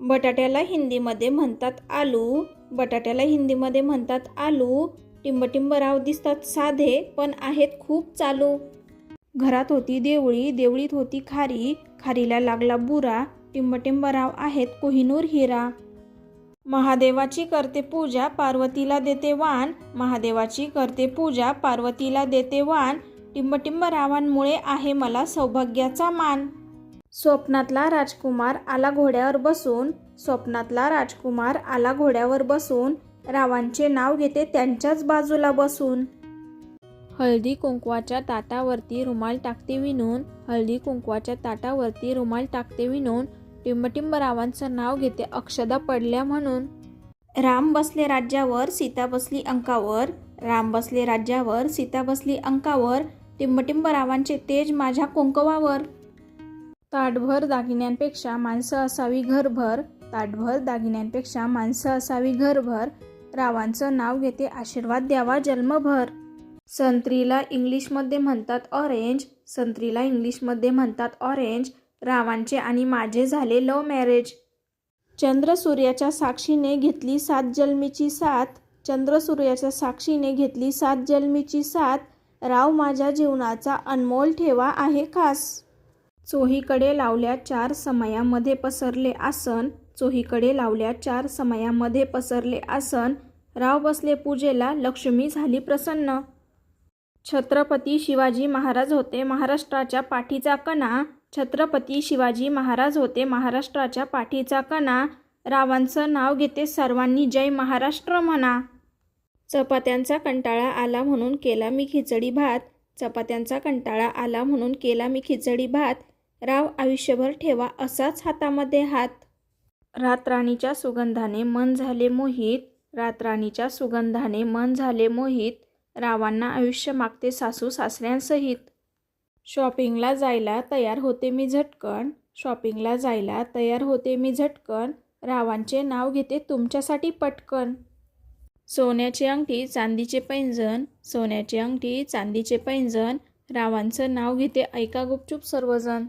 बटाट्याला हिंदीमध्ये म्हणतात आलू. बटाट्याला हिंदीमध्ये म्हणतात आलू. टिंबटिंब राव दिसतात साधे पण आहेत खूप चालू. घरात होती देवळी देवळीत होती खारी. खारीला लागला बुरा. टिंबटिंब राव आहेत कोहिनूर हिरा. महादेवाची करते पूजा पार्वतीला देते वाण. महादेवाची करते पूजा पार्वतीला देते वाण. टिंबटिंब रावांमुळे आहे मला सौभाग्याचा मान. स्वप्नातला राजकुमार आला घोड्यावर बसून स्वप्नातला राजकुमार आला घोड्यावर बसून रावांचे नाव घेते त्यांच्याच बाजूला बसून. हळदी कुंकवाच्या ताटावरती रुमाल टाकते विणून हळदी कुंकवाच्या ताटावरती रुमाल टाकते विणून टिंबटिंब रावांचं नाव घेते अक्षदा पडल्या म्हणून. राम बसले राज्यावर सीता बसली अंकावर राम बसले राज्यावर सीता बसली अंकावर टिंबटिंब रावांचे तेज माझ्या कुंकवावर. ताटभर दागिन्यांपेक्षा माणसं असावी घरभर. ताटभर दागिन्यांपेक्षा माणसं असावी घरभर. रावांचं नाव घेते आशीर्वाद द्यावा जन्मभर. संत्रीला इंग्लिशमध्ये म्हणतात ऑरेंज संत्रीला इंग्लिशमध्ये म्हणतात ऑरेंज रावांचे आणि माझे झाले लव मॅरेज चंद्र सूर्याच्या साक्षीने घेतली सात जन्मीची साथ. चंद्र सूर्याच्या साक्षीने घेतली सात जन्मीची साथ. राव माझ्या जीवनाचा अनमोल ठेवा आहे खास. चोहीकडे लावल्या चार समयामध्ये पसरले आसन चोहीकडे लावल्या चार समयामध्ये पसरले आसन राव बसले पूजेला लक्ष्मी झाली प्रसन्न. छत्रपती शिवाजी महाराज होते महाराष्ट्राच्या पाठीचा कणा. छत्रपती शिवाजी महाराज होते महाराष्ट्राच्या पाठीचा कणा. रावांचं नाव घेते सर्वांनी जय महाराष्ट्र म्हणा. चपात्यांचा कंटाळा आला म्हणून केला मी खिचडी भात. चपात्यांचा कंटाळा आला म्हणून केला मी खिचडी भात. राव आयुष्यभर ठेवा असाच हातामध्ये हात. रातराणीच्या सुगंधाने मन झाले मोहित रातराणीच्या सुगंधाने मन झाले मोहित रावांना आयुष्य मागते सासू सासऱ्यांसहित. शॉपिंगला जायला तयार होते मी झटकन शॉपिंगला जायला तयार होते मी झटकन रावांचे नाव घेते तुमच्यासाठी पटकन. सोन्याची अंगठी चांदीचे पैंजण सोन्याची अंगठी चांदीचे पैंजण रावांचं नाव घेते ऐका गुपचूप सर्वजण.